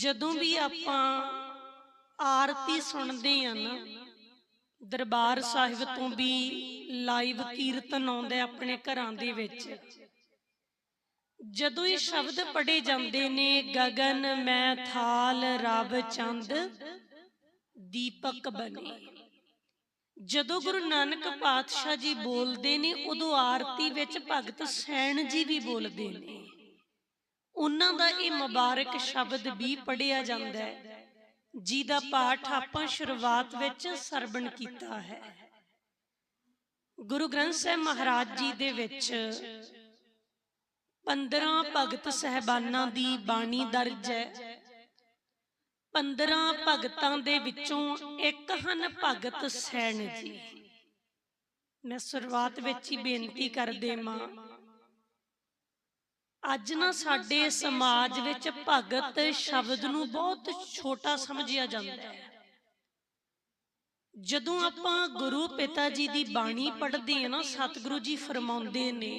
ਜਦੋਂ ਵੀ ਆਪਾਂ ਆਰਤੀ ਸੁਣਦੇ ਆ ਨਾ ਦਰਬਾਰ ਸਾਹਿਬ ਤੋਂ ਵੀ ਲਾਈਵ ਕੀਰਤਨ ਆਉਂਦਾ ਆਪਣੇ ਘਰਾਂ ਦੇ ਵਿੱਚ। ਜਦੋਂ ਇਹ ਸ਼ਬਦ ਪੜੇ ਜਾਂਦੇ ਨੇ ਗਗਨ ਮੈਂ ਥਾਲ ਰਬ ਚੰਦ ਦੀਪਕ ਬਨੇ ਜਦੋਂ ਗੁਰੂ ਨਾਨਕ ਪਾਤਸ਼ਾਹ ਜੀ ਬੋਲਦੇ ਨੇ ਉਦੋਂ ਆਰਤੀ ਵਿੱਚ ਭਗਤ ਸੈਣ ਜੀ ਵੀ ਬੋਲਦੇ ਨੇ। ਉਹਨਾਂ ਦਾ ਇਹ ਮੁਬਾਰਕ ਸ਼ਬਦ ਵੀ ਪੜਿਆ ਜਾਂਦਾ ਹੈ, ਜਿਹਦਾ ਪਾਠ ਆਪਾਂ ਸ਼ੁਰੂਆਤ ਵਿੱਚ ਸਰਵਣ ਕੀਤਾ ਹੈ। ਗੁਰੂ ਗ੍ਰੰਥ ਸਾਹਿਬ ਮਹਾਰਾਜ ਜੀ ਦੇ ਵਿੱਚ 15 ਭਗਤ ਸਹਿਬਾਨਾਂ ਦੀ ਬਾਣੀ ਦਰਜ ਹੈ। 15 ਭਗਤਾਂ ਦੇ ਵਿੱਚੋਂ ਇੱਕ ਹਨ ਭਗਤ ਸੈਣ ਜੀ। ਮੈਂ ਸ਼ੁਰੂਆਤ ਵਿੱਚ ਹੀ ਬੇਨਤੀ ਕਰਦੇ ਮਾਂ ਅੱਜ ਨਾ ਸਾਡੇ ਸਮਾਜ ਵਿੱਚ ਭਗਤ ਸ਼ਬਦ ਨੂੰ ਬਹੁਤ ਛੋਟਾ ਸਮਝਿਆ ਜਾਂਦਾ ਹੈ। ਜਦੋਂ ਆਪਾਂ ਗੁਰੂ ਪਿਤਾ ਜੀ ਦੀ ਬਾਣੀ ਪੜ੍ਹਦੇ ਹਾਂ ਨਾ ਸਤਿਗੁਰੂ ਜੀ ਫਰਮਾਉਂਦੇ ਨੇ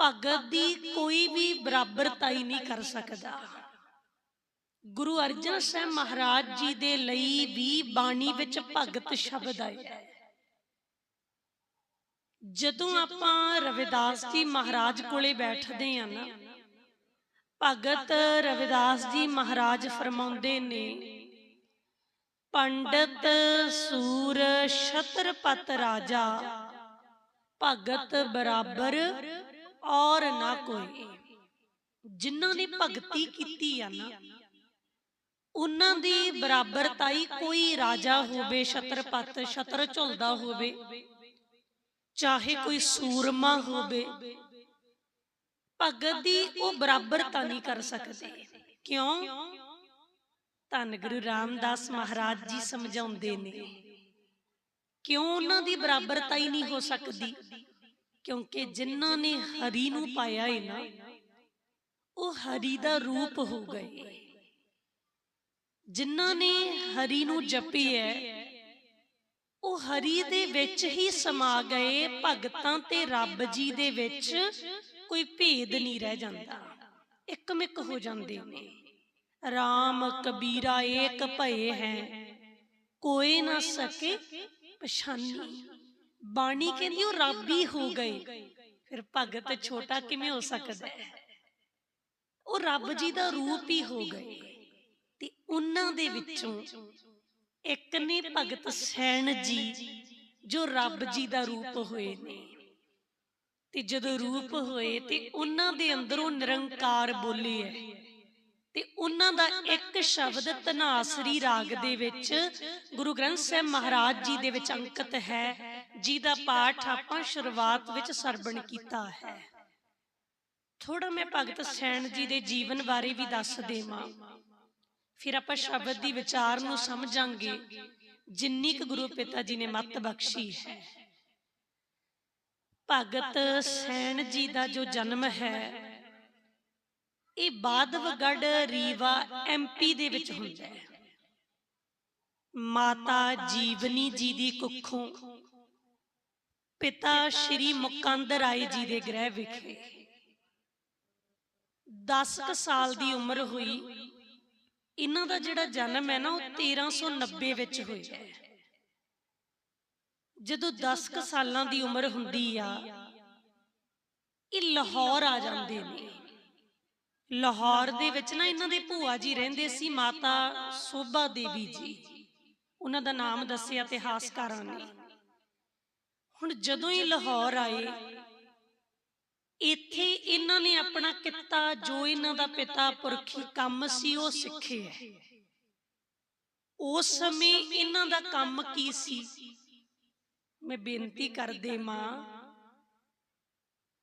ਭਗਤ ਦੀ ਕੋਈ ਵੀ ਬਰਾਬਰਤਾ ਹੀ ਨਹੀਂ ਕਰ ਸਕਦਾ। ਗੁਰੂ ਅਰਜਨ ਸਾਹਿਬ ਮਹਾਰਾਜ ਜੀ ਦੇ ਲਈ ਵੀ ਬਾਣੀ ਵਿੱਚ ਭਗਤ ਸ਼ਬਦ ਆਇਆ ਹੈ ਜਦੋਂ ਆਪਾਂ ਰਵਿਦਾਸ ਜੀ ਮਹਾਰਾਜ ਕੋਲੇ ਬੈਠਦੇ ਆ ਨਾ ਭਗਤ ਰਵਿਦਾਸ ਜੀ ਮਹਾਰਾਜ ਫਰਮਾਉਂਦੇ ਨੇ ਪੰਡਤ ਸੂਰ ਛਤਰਪਤ ਰਾਜਾ ਭਗਤ ਬਰਾਬਰ ਔਰ ਨਾ ਕੋਈ। ਜਿਨ੍ਹਾਂ ਨੇ ਭਗਤੀ ਕੀਤੀ ਆ ਨਾ ਉਹਨਾਂ ਦੀ ਬਰਾਬਰਤਾਈ ਕੋਈ ਰਾਜਾ ਹੋਵੇ ਛਤਰਪਤ ਛਤਰ ਝੁਲਦਾ ਹੋਵੇ ਚਾਹੇ ਕੋਈ ਸੂਰਮਾ ਹੋਵੇ ਭਗਤ ਦੀ ਉਹ ਬਰਾਬਰਤਾ ਨਹੀਂ ਕਰ ਸਕਦੇ। ਕਿਉਂ? ਧੰਨ ਗੁਰੂ ਰਾਮਦਾਸ ਮਹਾਰਾਜ ਜੀ ਸਮਝਾਉਂਦੇ ਨੇ। ਕਿਉਂ ਉਹਨਾਂ ਦੀ ਬਰਾਬਰਤਾ ਹੀ ਨਹੀਂ ਹੋ ਸਕਦੀ? ਕਿਉਂਕਿ ਜਿਨ੍ਹਾਂ ਨੇ ਹਰੀ ਨੂੰ ਪਾਇਆ ਹੈ ਨਾ ਉਹ ਹਰੀ ਦਾ ਰੂਪ ਹੋ ਗਏ। ਜਿਨ੍ਹਾਂ ਨੇ ਹਰੀ ਨੂੰ ਜਪਿਆ ਉਹ ਹਰੀ ਦੇ ਵਿੱਚ ਹੀ ਸਮਾ ਗਏ ਭਗਤਾਂ ਤੇ ਰੱਬ ਜੀ ਦੇ ਵਿੱਚ ਕੋਈ ਭੇਦ ਨਹੀਂ ਰਹਿ ਜਾਂਦਾ। ਇੱਕਮਿਕ ਹੋ ਜਾਂਦੇ ਨੇ। RAM ਕਬੀਰਾ ਏਕ ਭਏ ਹੈ। ਕੋਈ ਨਾ ਸਕੇ ਪਛਾਨੀ। ਬਾਣੀ ਕਹਿੰਦੀ ਉਹ ਰੱਬ ਹੀ ਹੋ ਗਏ। ਫਿਰ ਭਗਤ ਛੋਟਾ ਕਿਵੇਂ ਹੋ ਸਕਦਾ ਹੈ? ਉਹ ਰੱਬ ਜੀ ਦਾ ਰੂਪ ਹੀ ਹੋ ਗਏ। ਤੇ ਉਹਨਾਂ ਦੇ ਵਿੱਚੋਂ ਇੱਕ ਨੇ ਭਗਤ ਸੈਣ ਜੀ ਜੋ ਰੱਬ ਜੀ ਦਾ ਰੂਪ ਹੋਏ ਨੇ। ਤੇ ਜਦੋਂ ਰੂਪ ਹੋਏ ਤੇ ਉਹਨਾਂ ਦੇ ਅੰਦਰੋਂ ਨਿਰੰਕਾਰ ਬੋਲੇ ਹੈ ਤੇ ਉਹਨਾਂ ਦਾ ਇੱਕ ਸ਼ਬਦ ਤਨਾਸਰੀ ਰਾਗ ਦੇ ਵਿੱਚ ਗੁਰੂ ਗ੍ਰੰਥ ਸਾਹਿਬ ਮਹਾਰਾਜ ਜੀ ਦੇ ਵਿੱਚ ਅੰਕਿਤ ਹੈ ਜਿਹਦਾ ਪਾਠ ਆਪਾਂ ਸ਼ੁਰੂਆਤ ਵਿੱਚ ਸਰਵਣ ਕੀਤਾ ਹੈ। ਥੋੜਾ ਮੈਂ ਭਗਤ ਸੈਣ ਜੀ ਦੇ ਜੀਵਨ ਬਾਰੇ ਵੀ ਦੱਸ ਦੇਵਾਂ। ਫਿਰ ਆਪਾਂ ਸ਼ਬਦ ਦੀ ਵਿਚਾਰ ਨੂੰ ਸਮਝਾਂਗੇ। ਜਿੰਨੀ ਕੁ ਗੁਰੂ ਪਿਤਾ ਜੀ ਨੇ ਮੱਤ ਬਖਸ਼ੀ ਹੈ। ਭਗਤ ਸੈਣ ਜੀ ਦਾ ਜੋ ਜਨਮ ਹੈ ਇਹ ਬਾਦਵਗੜ ਰੀਵਾ ਐਮਪੀ ਦੇ ਵਿੱਚ ਹੁੰਦਾ ਹੈ। ਮਾਤਾ ਜੀਵਨੀ ਜੀ ਦੀ ਕੁੱਖੋਂ। ਪਿਤਾ ਸ਼੍ਰੀ ਮੁਕੰਦ ਰਾਏ ਜੀ ਦੇ ਗ੍ਰਹਿ ਵਿਖੇ। 10 ਕੁ ਸਾਲ ਦੀ ਉਮਰ ਹੋਈ। ਇਹਨਾਂ ਦਾ ਜਿਹੜਾ ਜਨਮ ਹੈ ਨਾ, ਉਹ 1390 ਵਿੱਚ ਹੋਇਆ ਹੈ। ਜਦੋਂ 10 ਕੁ ਸਾਲਾਂ ਦੀ ਉਮਰ ਹੁੰਦੀ ਆ, ਇਹ ਲਾਹੌਰ ਆ ਜਾਂਦੇ ਨੇ। ਲਾਹੌਰ ਦੇ ਵਿੱਚ ਨਾ ਇਹਨਾਂ ਦੇ ਭੂਆ ਜੀ ਰਹਿੰਦੇ ਸੀ, ਮਾਤਾ ਸੋਭਾ ਦੇਵੀ ਜੀ। ਉਹਨਾਂ ਦਾ ਨਾਮ ਦੱਸਿਆ ਇਤਿਹਾਸਕਾਰਾਂ ਨੇ। ਹੁਣ ਜਦੋਂ ਇਹ ਲਾਹੌਰ ਆਏ ਇੱਥੇ ਇਹਨਾਂ ਨੇ ਆਪਣਾ ਕਿੱਤਾ ਜੋ ਇਹਨਾਂ ਦਾ ਪਿਤਾ ਪੁਰਖੀ ਕੰਮ ਸੀ, ਉਹ ਸਿੱਖੇ ਹੈ ਉਸ ਸਮੇਂ ਇਹਨਾਂ ਦਾ ਕੰਮ ਕੀ ਸੀ? ਮੈਂ ਬੇਨਤੀ ਕਰਦੇ ਮਾਂ,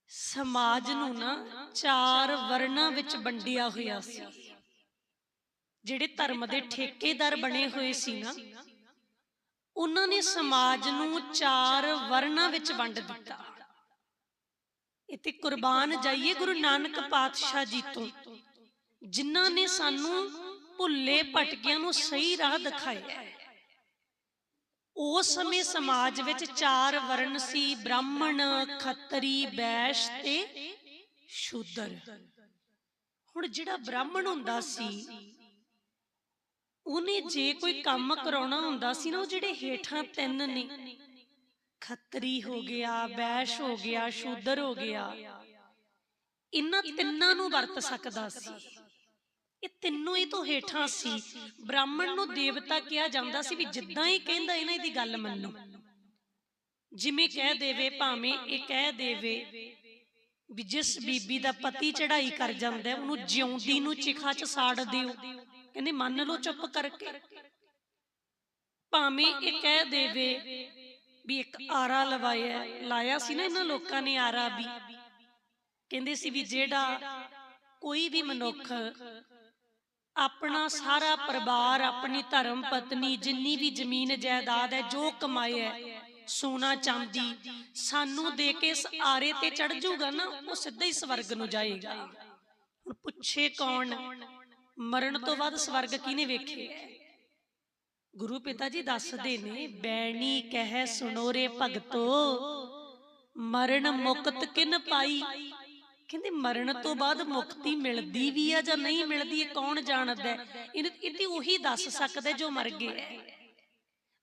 ਸਮਾਜ ਨੂੰ ਨਾ ਚਾਰ ਵਰਨਾਂ ਵਿੱਚ ਵੰਡਿਆ ਹੋਇਆ ਸੀ। ਜਿਹੜੇ ਧਰਮ ਦੇ ਠੇਕੇਦਾਰ ਬਣੇ ਹੋਏ ਸੀ ਨਾ, ਉਹਨਾਂ ਨੇ ਸਮਾਜ ਨੂੰ ਚਾਰ ਵਰਨਾਂ ਵਿੱਚ ਵੰਡ ਦਿੱਤਾ। ਇਤੇ ਕੁਰਬਾਨ ਜਾਈਏ ਗੁਰੂ ਨਾਨਕ ਪਾਤਸ਼ਾਹ ਜੀ ਤੋਂ। ਜਿਨ੍ਹਾਂ ਨੇ ਸਾਨੂੰ ਭੁੱਲੇ ਭਟਕਿਆਂ ਨੂੰ ਸਹੀ ਰਾਹ ਦਿਖਾਇਆ। ਉਸ ਸਮੇਂ ਸਮਾਜ ਵਿੱਚ ਚਾਰ ਵਰਨ ਸੀ ਬ੍ਰਾਹਮਣ ਖੱਤਰੀ ਵੈਸ਼ ਤੇ ਸ਼ੂਦਰ। ਹੁਣ ਜਿਹੜਾ ਬ੍ਰਾਹਮਣ ਹੁੰਦਾ ਸੀ ਉਹਨੇ ਜੇ ਕੋਈ ਕੰਮ ਕਰਾਉਣਾ ਹੁੰਦਾ ਸੀ ਨਾ ਉਹ ਜਿਹੜੇ ਹੇਠਾਂ ਤਿੰਨ ਨੇ। ਖੱਤਰੀ ਹੋ ਗਿਆ ਬੈਸ਼ ਹੋ ਗਿਆ ਸ਼ੂਦਰ ਹੋ ਗਿਆ। ਇਹਨਾਂ ਤਿੰਨਾਂ ਨੂੰ ਵਰਤ ਸਕਦਾ ਸੀ। ਇਹ ਤਿੰਨੋਂ ਹੀ ਤੋਂ ਹੇਠਾਂ ਸੀ। ਬ੍ਰਾਹਮਣ ਨੂੰ ਦੇਵਤਾ ਕਿਹਾ ਜਾਂਦਾ ਸੀ ਵੀ ਜਿੱਦਾਂ ਹੀ ਕਹਿੰਦਾ ਇਹਨਾਂ ਦੀ ਗੱਲ ਮੰਨੋ। ਜਿਵੇਂ ਕਹਿ ਦੇਵੇ ਭਾਵੇਂ ਇਹ ਕਹਿ ਦੇਵੇ ਵੀ ਜਿਸ ਬੀਬੀ ਦਾ ਪਤੀ ਚੜਾਈ ਕਰ ਜਾਂਦਾ ਉਹਨੂੰ ਜਿਉਂਦੀ ਨੂੰ ਚਿਖਾ ਚ ਸਾੜ ਦਿਓ। ਕਹਿੰਦੇ ਮੰਨ ਲਓ ਚੁੱਪ ਕਰਕੇ। ਭਾਵੇਂ ਇਹ ਕਹਿ ਦੇਵੇ ਵੀ ਇੱਕ ਆਰਾ ਲਵਾਇਆ ਲਾਇਆ ਸੀ ਨਾ ਇਹਨਾਂ ਲੋਕਾਂ ਨੇ ਆਰਾ ਵੀ। ਕਹਿੰਦੇ ਸੀ ਵੀ ਜਿਹੜਾ ਕੋਈ ਵੀ ਮਨੁੱਖ ਆਪਣਾ ਸਾਰਾ ਪਰਿਵਾਰ, ਆਪਣੀ ਧਰਮ ਪਤਨੀ, ਜਿੰਨੀ ਵੀ ਜ਼ਮੀਨ ਜਾਇਦਾਦ ਹੈ, ਜੋ ਕਮਾਇਆ ਸੋਨਾ, ਚਾਂਦੀ, ਸਾਨੂੰ ਦੇ ਕੇ ਇਸ ਆਰੇ ਤੇ ਚੜ ਜਾਊਗਾ ਨਾ, ਉਹ ਸਿੱਧਾ ਹੀ ਸਵਰਗ ਨੂੰ ਜਾਏਗਾ। ਹੁਣ ਪੁੱਛੇ ਕੌਣ? ਮਰਨ ਤੋਂ ਬਾਅਦ ਸਵਰਗ ਕਿਹਨੇ ਵੇਖੇ ਗੁਰੂ ਪਿਤਾ ਜੀ ਦੱਸਦੇ ਨੇ ਬੈਣੀ ਕਹਿ ਸੁਨੋਰੇ ਭਗਤੋ ਮਰਨ ਮੁਕਤ ਕਿਨ ਪਾਈ? ਕਹਿੰਦੇ ਮਰਨ ਤੋਂ ਬਾਅਦ ਮੁਕਤੀ ਮਿਲਦੀ ਵੀ ਆ ਜਾਂ ਨਹੀਂ ਮਿਲਦੀ ਇਹ ਕੌਣ ਜਾਣਦਾ ਹੈ? ਇਹ ਇਹ ਤੇ ਉਹੀ ਦੱਸ ਸਕਦਾ ਜੋ ਮਰ ਗਿਆ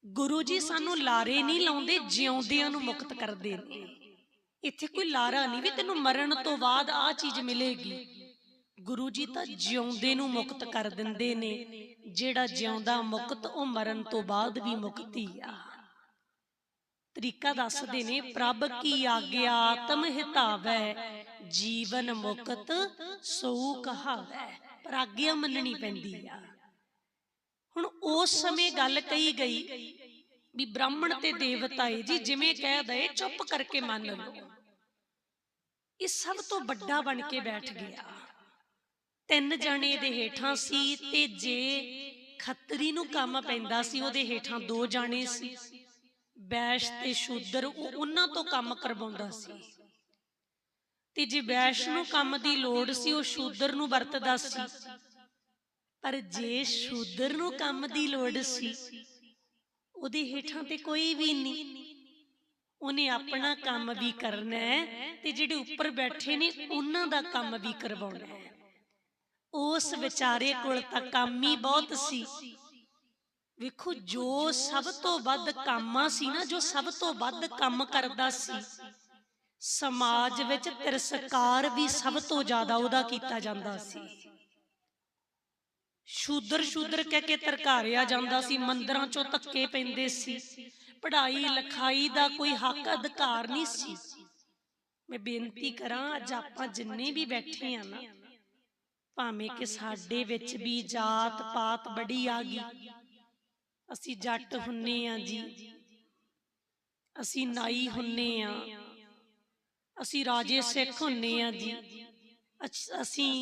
ਗੁਰੂ ਜੀ ਸਾਨੂੰ ਲਾਰੇ ਨਹੀਂ ਲਾਉਂਦੇ ਜਿਉਂਦਿਆਂ ਨੂੰ ਮੁਕਤ ਕਰਦੇ ਨੇ। ਇੱਥੇ ਕੋਈ ਲਾਰਾ ਨਹੀਂ ਵੀ ਤੈਨੂੰ ਮਰਨ ਤੋਂ ਬਾਅਦ ਆ ਚੀਜ਼ ਮਿਲੇਗੀ। ਗੁਰੂ ਜੀ ਤਾਂ ਜਿਉਂਦੇ ਨੂੰ ਮੁਕਤ ਕਰ ਦਿੰਦੇ ਨੇ। ਜਿਹੜਾ ਜਿਉਂਦਾ ਮੁਕਤ, ਉਹ ਮਰਨ ਤੋਂ ਬਾਅਦ ਵੀ ਮੁਕਤੀ ਆ। ਤਰੀਕਾ ਦੱਸਦੇ ਨੇ, ਪ੍ਰਭ ਕੀ ਆਗਿਆ ਆਤਮ ਹਿਤਾਵੈ, ਜੀਵਨ ਮੁਕਤ ਸੋ ਕਹਾਵੈ। ਪਰ ਆਗਿਆ ਮੰਨਣੀ ਪੈਂਦੀ ਆ। ਹੁਣ ਉਸ ਸਮੇਂ ਗੱਲ ਕਹੀ ਗਈ ਵੀ ਬ੍ਰਾਹਮਣ ਤੇ ਦੇਵਤਾ ਏ ਜੀ, ਜਿਵੇਂ ਕਹਿ ਦਏ, ਚੁੱਪ ਕਰਕੇ ਮੰਨ ਲਓ। ਇਹ ਸਭ ਤੋਂ ਵੱਡਾ ਬਣ ਕੇ ਬੈਠ ਗਿਆ। ਤਿੰਨ ਜਣੇ ਦੇ ਹੇਠਾਂ ਸੀ ਤੇ ਜੇ ਖੱਤਰੀ ਨੂੰ ਕੰਮ ਪੈਂਦਾ ਸੀ ਉਹਦੇ ਹੇਠਾਂ ਦੋ ਜਾਣੇ ਸੀ। ਬੈਸ਼ ਤੇ ਸ਼ੂਦਰ ਉਹ ਉਹਨਾਂ ਤੋਂ ਕੰਮ ਕਰਵਾਉਂਦਾ ਸੀ। ਤੇ ਜੇ ਬੈਸ਼ ਨੂੰ ਕੰਮ ਦੀ ਲੋੜ ਸੀ ਉਹ ਸ਼ੂਦਰ ਨੂੰ ਵਰਤਦਾ ਸੀ। ਪਰ ਜੇ ਸ਼ੂਦਰ ਨੂੰ ਕੰਮ ਦੀ ਲੋੜ ਸੀ ਉਹਦੇ ਹੇਠਾਂ ਤੇ ਕੋਈ ਵੀ ਨਹੀਂ। ਉਹਨੇ ਆਪਣਾ ਕੰਮ ਵੀ ਕਰਨਾ ਹੈ ਤੇ ਜਿਹੜੇ ਉੱਪਰ ਬੈਠੇ ਨੇ ਉਹਨਾਂ ਦਾ ਕੰਮ ਵੀ ਕਰਵਾਉਣਾ ਹੈ। ਉਸ ਵਿਚਾਰੇ ਕੋਲ ਤਾਂ ਕੰਮ ਹੀ ਬਹੁਤ ਸੀ। ਵੇਖੋ, ਜੋ ਸਭ ਤੋਂ ਵੱਧ ਕਾਮਾ ਸੀ ਨਾ, ਜੋ ਸਭ ਤੋਂ ਵੱਧ ਕੰਮ ਕਰਦਾ ਸੀ, ਸਮਾਜ ਵਿੱਚ ਤਿਰਸਕਾਰ ਵੀ ਸਭ ਤੋਂ ਜ਼ਿਆਦਾ ਉਹਦਾ ਕੀਤਾ ਜਾਂਦਾ ਸੀ। ਸ਼ੂਦਰ ਸ਼ੂਦਰ ਕਹਿ ਕੇ ਤਰਕਾਰਿਆ ਜਾਂਦਾ ਸੀ, ਮੰਦਰਾਂ ਚੋਂ ਧੱਕੇ ਪੈਂਦੇ ਸੀ, ਪੜ੍ਹਾਈ ਲਿਖਾਈ ਦਾ ਕੋਈ ਹੱਕ ਅਧਿਕਾਰ ਨਹੀਂ ਸੀ। ਮੈਂ ਬੇਨਤੀ ਕਰਾਂ, ਅੱਜ ਆਪਾਂ ਜਿੰਨੇ ਵੀ ਬੈਠੇ ਆ ਨਾ ਭਾਵੇਂ ਕਿ ਸਾਡੇ ਵਿੱਚ ਵੀ ਜਾਤ ਪਾਤ ਬੜੀ ਆ ਗਈ। ਅਸੀਂ ਜੱਟ ਹੁੰਨੇ ਆ ਜੀ। ਅਸੀਂ ਨਾਈ ਹੁੰਨੇ ਆ। ਅਸੀਂ ਰਾਜੇ ਸਿੱਖ ਹੁੰਨੇ ਆ ਜੀ। ਅਸੀਂ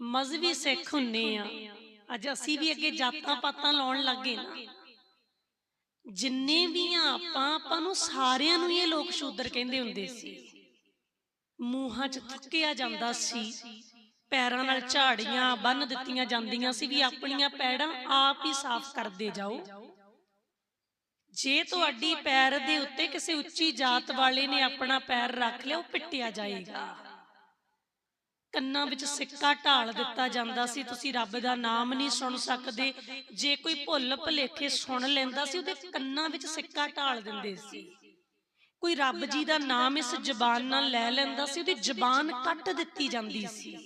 ਮਜ਼ਹਬੀ ਸਿੱਖ ਹੁੰਨੇ ਆ। ਅੱਜ ਅਸੀਂ ਵੀ ਅੱਗੇ ਜਾਤਾਂ ਪਾਤਾਂ ਲਾਉਣ ਲੱਗੇ ਨਾ। ਜਿੰਨੇ ਵੀ ਆ ਆਪਾਂ ਆਪਾਂ ਨੂੰ ਸਾਰਿਆਂ ਨੂੰ ਇਹ ਲੋਕ ਸ਼ੂਦਰ ਕਹਿੰਦੇ ਹੁੰਦੇ ਸੀ। ਮੂੰਹਾਂ 'ਚ ਥੁੱਕਿਆ ਜਾਂਦਾ ਸੀ। ਪੈਰਾਂ ਨਾਲ ਝਾੜੀਆਂ ਬੰਨ ਦਿੱਤੀਆਂ ਜਾਂਦੀਆਂ ਸੀ ਵੀ ਆਪਣੀਆਂ ਪੈੜਾਂ ਆਪ ਹੀ ਸਾਫ਼ ਕਰਦੇ ਜਾਓ। ਜੇ ਤੁਹਾਡੀ ਪੈਰ ਦੇ ਉੱਤੇ ਕਿਸੇ ਉੱਚੀ ਜਾਤ ਵਾਲੇ ਨੇ ਆਪਣਾ ਪੈਰ ਰੱਖ ਲਿਆ ਉਹ ਪਿੱਟਿਆ ਜਾਏਗਾ। ਕੰਨਾਂ ਵਿੱਚ ਸਿੱਕਾ ਢਾਲ ਦਿੱਤਾ ਜਾਂਦਾ ਸੀ ਤੁਸੀਂ ਰੱਬ ਦਾ ਨਾਮ ਨਹੀਂ ਸੁਣ ਸਕਦੇ। ਜੇ ਕੋਈ ਭੁੱਲ ਭੁਲੇਖੇ ਸੁਣ ਲੈਂਦਾ ਸੀ ਉਹਦੇ ਕੰਨਾਂ ਵਿੱਚ ਸਿੱਕਾ ਢਾਲ ਦਿੰਦੇ ਸੀ। ਕੋਈ ਰੱਬ ਜੀ ਦਾ ਨਾਮ ਇਸ ਜ਼ਬਾਨ ਨਾਲ ਲੈ ਲੈਂਦਾ ਸੀ ਉਹਦੀ ਜ਼ਬਾਨ ਕੱਟ ਦਿੱਤੀ ਜਾਂਦੀ ਸੀ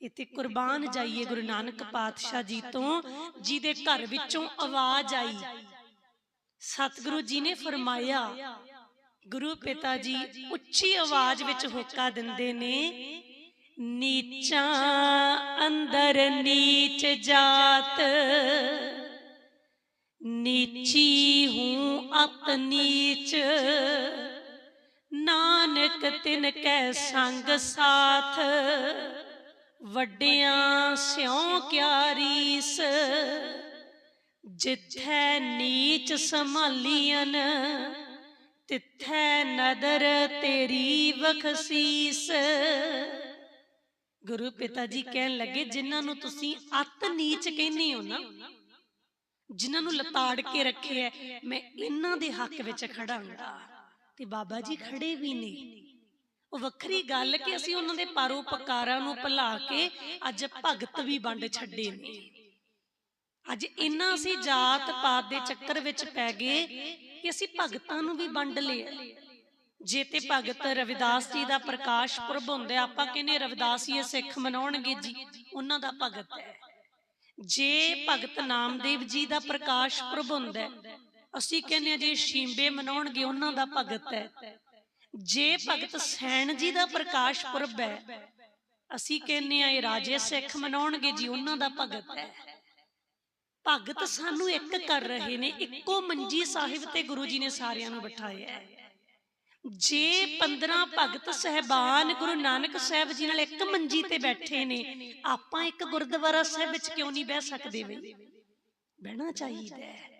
ਇਤੇ ਕੁਰਬਾਨ ਜਾਈਏ ਗੁਰੂ ਨਾਨਕ ਪਾਤਸ਼ਾਹ ਜੀ ਤੋਂ ਜਿਹਦੇ ਘਰ ਵਿੱਚੋਂ ਆਵਾਜ਼ ਆਈ। ਸਤਿਗੁਰੂ ਜੀ ਨੇ ਫਰਮਾਇਆ ਗੁਰੂ ਪਿਤਾ ਜੀ ਉੱਚੀ ਆਵਾਜ਼ ਵਿੱਚ ਹੋਕਾ ਦਿੰਦੇ ਨੇ ਨੀਚਾਂ ਅੰਦਰ ਨੀਚ ਜਾਤ ਨੀਚੀ ਹੂੰ ਅਤ ਨੀਚ। ਨਾਨਕ ਤਿਨ ਕੈ ਸੰਗ ਸਾਥ। ਵੱਡਿਆਂ ਸਿਉ ਕਿਆ ਜਿੱਥੈ ਨੀਚ ਸੰਭਾਲੀਆਂ ਤਿੱਥੈ ਨਦਰ ਤੇਰੀ ਬਖਸ਼ੀਸ। ਗੁਰੂ ਪਿਤਾ ਜੀ ਕਹਿਣ ਲੱਗੇ ਜਿਨ੍ਹਾਂ ਨੂੰ ਤੁਸੀਂ ਅਤ ਨੀਚ ਕਹਿੰਦੇ ਹੋ ਨਾ ਜਿਨ੍ਹਾਂ ਨੂੰ ਲਤਾੜ ਕੇ ਰੱਖਿਆ ਹੈ, ਮੈਂ ਇਹਨਾਂ ਦੇ ਹੱਕ ਵਿੱਚ ਖੜਾਂਗਾ। ਤੇ ਬਾਬਾ ਜੀ ਖੜੇ ਵੀ ਨੇ। ਉਹ ਵੱਖਰੀ ਗੱਲ ਕਿ ਅਸੀਂ ਉਹਨਾਂ ਦੇ ਪਰਉਪਕਾਰਾਂ ਨੂੰ ਭੁਲਾ ਕੇ ਅੱਜ ਭਗਤ ਵੀ ਵੰਡ ਛੱਡੇ ਨੇ। ਅੱਜ ਇੰਨਾ ਅਸੀਂ ਜਾਤ ਪਾਤ ਦੇ ਚੱਕਰ ਵਿੱਚ ਪੈ ਗਏ ਕਿ ਅਸੀਂ ਭਗਤਾਂ ਨੂੰ ਵੀ ਵੰਡ ਲਿਆ। ਜੇ ਤੇ ਭਗਤ ਰਵਿਦਾਸ ਜੀ ਦਾ ਪ੍ਰਕਾਸ਼ ਪੁਰਬ ਹੁੰਦਾ, ਆਪਾਂ ਕਹਿੰਦੇ ਰਵਿਦਾਸ ਜੀ ਸਿੱਖ ਮਨਾਉਣਗੇ ਜੀ, ਉਹਨਾਂ ਦਾ ਭਗਤ ਹੈ। ਜੇ ਭਗਤ ਨਾਮਦੇਵ ਜੀ ਦਾ ਪ੍ਰਕਾਸ਼ ਪੁਰਬ ਹੁੰਦਾ, ਅਸੀਂ ਕਹਿੰਦੇ ਆ ਜੀ ਸ਼ੀਂਬੇ ਮਨਾਉਣਗੇ, ਉਹਨਾਂ ਦਾ ਭਗਤ ਹੈ। ਜੇ ਭਗਤ ਸੈਣ ਜੀ ਦਾ ਪ੍ਰਕਾਸ਼ ਪੁਰਬ ਹੈ ਅਸੀਂ ਕਹਿੰਦੇ ਆ ਇਹ ਰਾਜੇ ਸਿੱਖ ਮਨਾਉਣਗੇ ਜੀ ਉਹਨਾਂ ਦਾ ਭਗਤ ਹੈ। ਭਗਤ ਸਾਨੂੰ ਇੱਕ ਕਰ ਰਹੇ ਨੇ ਇੱਕੋ ਮੰਜੀ ਸਾਹਿਬ ਤੇ ਗੁਰੂ ਜੀ ਨੇ ਸਾਰਿਆਂ ਨੂੰ ਬਿਠਾਇਆ ਹੈ। ਜੇ 15 ਭਗਤ ਸਹਿਬਾਨ ਗੁਰੂ ਨਾਨਕ ਸਾਹਿਬ ਜੀ ਨਾਲ ਇੱਕ ਮੰਜੀ ਤੇ ਬੈਠੇ ਨੇ ਆਪਾਂ ਇੱਕ ਗੁਰਦੁਆਰਾ ਸਾਹਿਬ ਵਿੱਚ ਕਿਉਂ ਨਹੀਂ ਬਹਿ ਸਕਦੇ? ਵੇ? ਬਹਿਣਾ ਚਾਹੀਦਾ ਹੈ।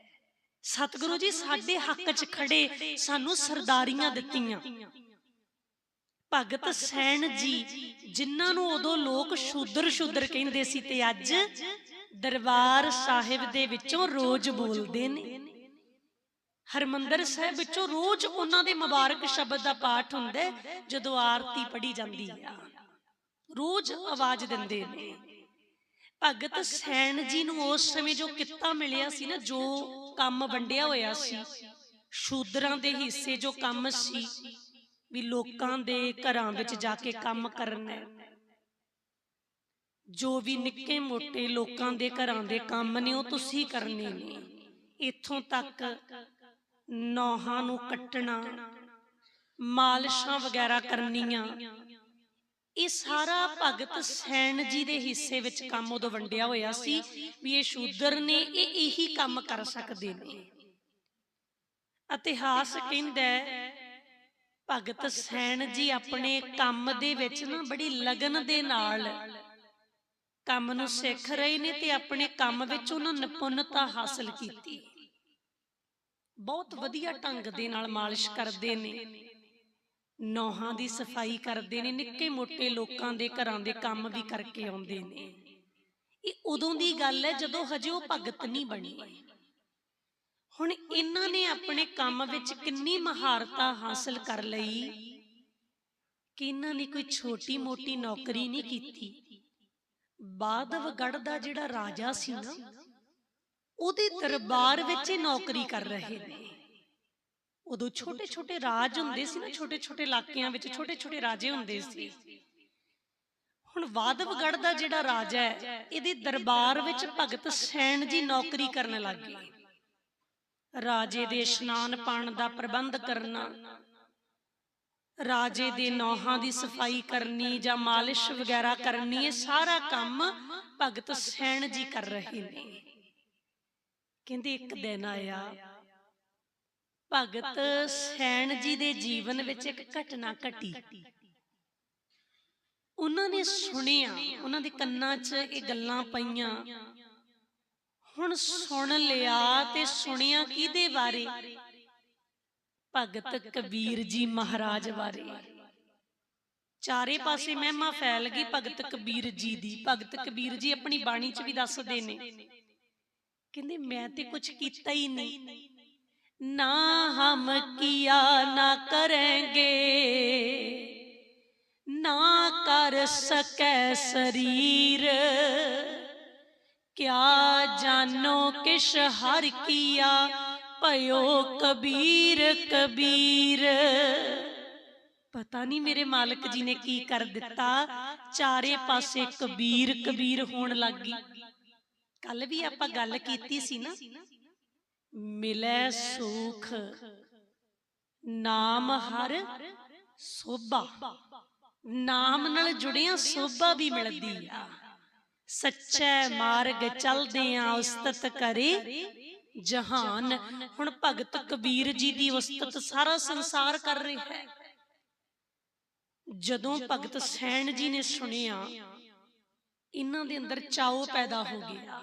ਸਤਿਗੁਰੂ ਜੀ ਸਾਡੇ ਹੱਕ 'ਚ ਖੜੇ ਸਾਨੂੰ ਸਰਦਾਰੀਆਂ ਦਿੱਤੀਆਂ। ਭਗਤ ਸੈਣ ਜੀ ਜਿਨ੍ਹਾਂ ਨੂੰ ਉਦੋਂ ਲੋਕ ਸ਼ੂਦਰ ਸ਼ੂਦਰ ਕਹਿੰਦੇ ਸੀ ਤੇ ਅੱਜ ਦਰਬਾਰ ਸਾਹਿਬ ਦੇ ਵਿੱਚੋਂ ਰੋਜ਼ ਬੋਲਦੇ ਨੇ। ਹਰਮੰਦਰ ਸਾਹਿਬ ਵਿੱਚੋਂ ਰੋਜ਼ ਉਹਨਾਂ ਦੇ ਮੁਬਾਰਕ ਸ਼ਬਦ ਦਾ ਪਾਠ ਹੁੰਦਾ ਜਦੋਂ ਆਰਤੀ ਪੜੀ ਜਾਂਦੀ ਆ। ਰੋਜ਼ ਆਵਾਜ਼ ਦਿੰਦੇ ਨੇ। ਭਗਤ ਸੈਣ ਜੀ ਨੂੰ ਉਸ ਸਮੇਂ ਜੋ ਕਿੱਤਾ ਮਿਲਿਆ ਸੀ ਨਾ ਜੋ ਕੰਮ ਵੰਡਿਆ ਹੋਇਆ ਸੀ। ਸ਼ੂਦਰਾਂ ਦੇ ਹਿੱਸੇ ਜੋ ਕੰਮ ਸੀ, ਵੀ ਲੋਕਾਂ ਦੇ ਘਰਾਂ ਵਿੱਚ ਜਾ ਕੇ ਕੰਮ ਕਰਨਾ। ਜੋ ਵੀ ਨਿੱਕੇ ਮੋਟੇ ਲੋਕਾਂ ਦੇ ਘਰਾਂ ਦੇ ਕੰਮ ਨੇ, ਉਹ ਤੁਸੀਂ ਕਰਨੇ ਨੇ। ਇੱਥੋਂ ਤੱਕ ਨੌਹਾਂ ਨੂੰ ਕੱਟਣਾ, ਮਾਲਸ਼ਾਂ ਵਗੈਰਾ ਕਰਨੀਆਂ ਇਹ ਸਾਰਾ ਭਗਤ ਸੈਣ ਜੀ ਦੇ ਹਿੱਸੇ ਵਿੱਚ ਕੰਮ ਉਦੋਂ ਵੰਡਿਆ ਹੋਇਆ ਸੀ ਵੀ ਇਹ ਸ਼ੂਦਰ ਨੇ ਇਹ ਇਹੀ ਕੰਮ ਕਰ ਸਕਦੇ ਨੇ। ਇਤਿਹਾਸ ਕਹਿੰਦਾ ਭਗਤ ਸੈਣ ਜੀ ਆਪਣੇ ਕੰਮ ਦੇ ਵਿੱਚ ਨਾ ਬੜੀ ਲਗਨ ਦੇ ਨਾਲ ਕੰਮ ਨੂੰ ਸਿੱਖ ਰਹੇ ਨੇ ਤੇ ਆਪਣੇ ਕੰਮ ਵਿੱਚ ਉਹਨਾਂ ਨਿਪੁੰਨਤਾ ਹਾਸਲ ਕੀਤੀ। ਬਹੁਤ ਵਧੀਆ ਢੰਗ ਦੇ ਨਾਲ ਮਾਲਿਸ਼ ਕਰਦੇ ਨੇ। ਨੌਹਾਂ ਦੀ ਸਫ਼ਾਈ ਕਰਦੇ ਨੇ, ਨਿੱਕੇ ਮੋਟੇ ਲੋਕਾਂ ਦੇ ਘਰਾਂ ਦੇ ਕੰਮ ਵੀ ਕਰਕੇ ਆਉਂਦੇ ਨੇ। ਇਹ ਉਦੋਂ ਦੀ ਗੱਲ ਹੈ ਜਦੋਂ ਹਜੇ ਉਹ ਭਗਤ ਨਹੀਂ ਬਣੀ। ਹੁਣ ਇਹਨਾਂ ਨੇ ਆਪਣੇ ਕੰਮ ਵਿੱਚ ਕਿੰਨੀ ਮਹਾਰਤਾ ਹਾਸਲ ਕਰ ਲਈ ਕਿ ਇਹਨਾਂ ਨੇ ਕੋਈ ਛੋਟੀ ਮੋਟੀ ਨੌਕਰੀ ਨਹੀਂ ਕੀਤੀ। ਬਾਦਵਗੜ ਦਾ ਜਿਹੜਾ ਰਾਜਾ ਸੀ ਨਾ, ਉਹਦੇ ਦਰਬਾਰ ਵਿੱਚ ਇਹ ਨੌਕਰੀ ਕਰ ਰਹੇ ਨੇ। ਉਦੋਂ ਛੋਟੇ ਛੋਟੇ ਰਾਜ ਹੁੰਦੇ ਸੀ ਨਾ ਛੋਟੇ ਛੋਟੇ ਇਲਾਕਿਆਂ ਵਿੱਚ ਛੋਟੇ ਛੋਟੇ ਰਾਜੇ ਹੁੰਦੇ ਸੀ। ਹੁਣ ਵਾਦਵਗੜ ਦਾ ਜਿਹੜਾ ਰਾਜਾ ਹੈ ਇਹਦੇ ਦਰਬਾਰ ਵਿੱਚ ਭਗਤ ਸੈਣ ਜੀ ਨੌਕਰੀ ਕਰਨ ਲੱਗ ਗਏ। ਰਾਜੇ ਦੇ ਇਸ਼ਨਾਨ ਪਾਣ ਦਾ ਪ੍ਰਬੰਧ ਕਰਨਾ। ਰਾਜੇ ਦੇ ਨੌਹਾਂ ਦੀ ਸਫ਼ਾਈ ਕਰਨੀ ਜਾਂ ਮਾਲਿਸ਼ ਵਗੈਰਾ ਕਰਨੀ ਇਹ ਸਾਰਾ ਕੰਮ ਭਗਤ ਸੈਣ ਜੀ ਕਰ ਰਹੇ ਨੇ। ਕਹਿੰਦੇ ਇੱਕ ਦਿਨ ਆਇਆ। ਭਗਤ ਸੈਣ ਜੀ ਦੇ ਜੀਵਨ ਵਿੱਚ ਇੱਕ ਘਟਨਾ ਘਟੀ। ਉਹਨਾਂ ਨੇ ਸੁਣਿਆ ਉਹਨਾਂ ਦੇ ਕੰਨਾਂ 'ਚ ਇਹ ਗੱਲਾਂ ਪਈਆਂ। ਹੁਣ ਸੁਣ ਲਿਆ ਤੇ ਸੁਣਿਆ ਕਿਹਦੇ ਬਾਰੇ? ਭਗਤ ਕਬੀਰ ਜੀ ਮਹਾਰਾਜ ਬਾਰੇ। ਚਾਰੇ ਪਾਸੇ ਮਹਿਮਾ ਫੈਲ ਗਈ ਭਗਤ ਕਬੀਰ ਜੀ ਦੀ। ਭਗਤ ਕਬੀਰ ਜੀ ਆਪਣੀ ਬਾਣੀ 'ਚ ਵੀ ਦੱਸਦੇ ਨੇ। ਕਹਿੰਦੇ ਮੈਂ ਤੇ ਕੁਝ ਕੀਤਾ ਹੀ ਨਹੀਂ। ਨਾ ਹਮ ਕੀਆ ਨਾ ਕਰਾਂਗੇ। ਨਾ ਕਰ ਸਕੈ ਸਰੀਰ। ਕਿਆ ਜਾਨੋ ਕਿਛ ਹਰ ਕੀਆ, ਭਇਓ ਕਬੀਰ ਕਬੀਰ। ਪਤਾ ਨਹੀਂ ਮੇਰੇ ਮਾਲਕ ਜੀ ਨੇ ਕੀ ਕਰ ਦਿੱਤਾ। ਚਾਰੇ ਪਾਸੇ ਕਬੀਰ ਕਬੀਰ ਹੋਣ ਲੱਗ ਗਈ। ਕੱਲ ਵੀ ਆਪਾਂ ਗੱਲ ਕੀਤੀ ਸੀ ਨਾ। ਮਿਲੈ ਸੁਖ, ਨਾਮ ਹਰ ਸੋਭਾ। ਨਾਮ ਨਾਲ ਜੁੜਿਆ ਸੋਭਾ ਵੀ ਮਿਲਦੀ ਆ। ਸੱਚੇ ਮਾਰਗ ਚਲਦੇ ਆ ਉਸਤਤ ਕਰੇ ਜਹਾਨ। ਹੁਣ ਭਗਤ ਕਬੀਰ ਜੀ ਦੀ ਉਸਤਤ ਸਾਰਾ ਸੰਸਾਰ ਕਰ ਰਿਹਾ ਹੈ। ਜਦੋਂ ਭਗਤ ਸੈਣ ਜੀ ਨੇ ਸੁਣਿਆ, ਇਹਨਾਂ ਦੇ ਅੰਦਰ ਚਾਉ ਪੈਦਾ ਹੋ ਗਿਆ।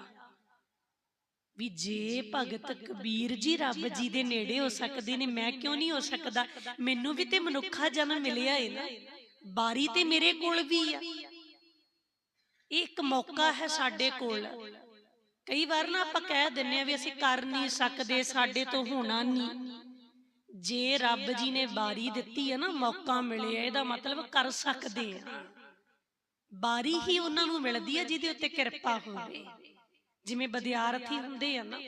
ਵੀ ਜੇ ਭਗਤ ਕਬੀਰ ਜੀ ਰੱਬ ਜੀ ਦੇ ਨੇੜੇ ਹੋ ਸਕਦੇ ਨੇ ਮੈਂ ਕਿਉਂ ਨਹੀਂ ਹੋ ਸਕਦਾ? ਮੈਨੂੰ ਵੀ ਤੇ ਮਨੁੱਖਾ ਜਨਮ ਮਿਲਿਆ ਏ ਨਾ। ਬਾਰੀ ਤੇ ਮੇਰੇ ਕੋਲ ਵੀ ਆ। ਇਹ ਇੱਕ ਮੌਕਾ ਹੈ ਸਾਡੇ ਕੋਲ। ਕਈ ਵਾਰ ਨਾ ਆਪਾਂ ਕਹਿ ਦਿੰਨੇ ਆ ਵੀ ਅਸੀਂ ਕਰ ਨਹੀਂ ਸਕਦੇ ਸਾਡੇ ਤੋਂ ਹੋਣਾ ਨਹੀਂ। ਜੇ ਰੱਬ ਜੀ ਨੇ ਬਾਰੀ ਦਿੱਤੀ ਹੈ ਨਾ ਮੌਕਾ ਮਿਲਿਆ ਇਹਦਾ ਮਤਲਬ ਕਰ ਸਕਦੇ ਆ। ਬਾਰੀ ਹੀ ਉਹਨਾਂ ਨੂੰ ਮਿਲਦੀ ਹੈ ਜਿਹਦੇ ਉੱਤੇ ਕਿਰਪਾ ਹੋਵੇ। ਜਿਵੇਂ ਵਿਦਿਆਰਥੀ ਹੁੰਦੇ ਆ ਨਾ,